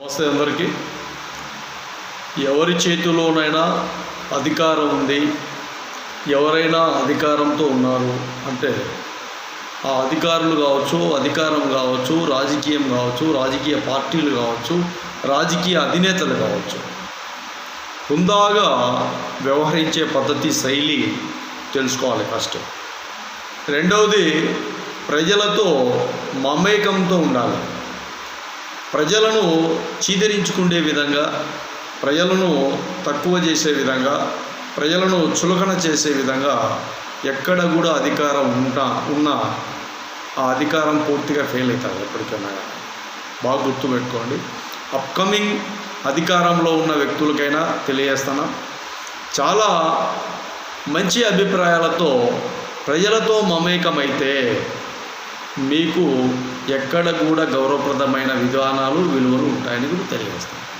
నమస్తే అందరికీ. ఎవరి చేతిలోనైనా అధికారం ఉంది ఎవరైనా అధికారంతో ఉన్నారు అంటే ఆ అధికారులు కావచ్చు అధికారం కావచ్చు రాజకీయం కావచ్చు రాజకీయ పార్టీలు కావచ్చు రాజకీయ అధినేతలు కావచ్చు. హుందాగా వ్యవహరించే పద్ధతి శైలి తెలుసుకోవాలి ఫస్ట్. రెండవది ప్రజలతో మమేకంతో ఉండాలి. ప్రజలను చీదరించుకునే విధంగా ప్రజలను తక్కువ చేసే విధంగా ప్రజలను చులకన చేసే విధంగా ఎక్కడ కూడా అధికారం ఉంటా ఉన్నా ఆ అధికారం పూర్తిగా ఫెయిల్ అవుతుంది ఎప్పటికైనా. బాగా గుర్తుపెట్టుకోండి అప్కమింగ్ అధికారంలో ఉన్న వ్యక్తులకైనా తెలియజేస్తాను చాలా మంచి అభిప్రాయాలతో ప్రజలతో మమేకమైతే మీకు ఎక్కడ కూడా గౌరవప్రదమైన విధానాలు విలువలు ఉంటాయని కూడా తెలియజేస్తాను